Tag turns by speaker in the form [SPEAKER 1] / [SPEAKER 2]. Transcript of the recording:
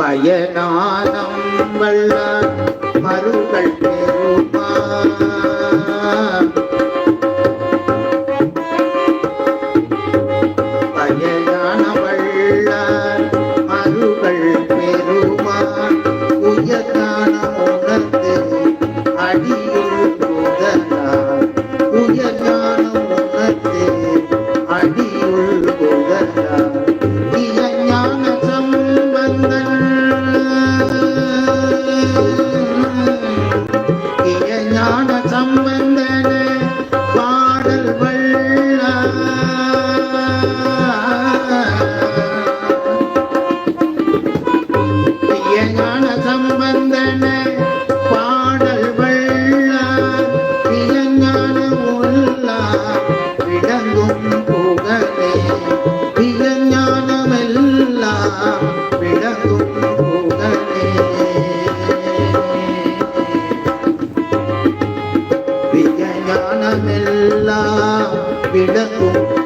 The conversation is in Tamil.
[SPEAKER 1] பயனானம் வல்ல மருங்கள் பெருமா பயனான வல்ல அடியுள் புதனார் இளஞான சம்பந்தன பாடல் வள்ள ஞான சம்பந்தன பாடல் வள்ள இளஞான உள்ளா விளங்கும் புகழே இளஞானமெல்லாம் விளக்கும்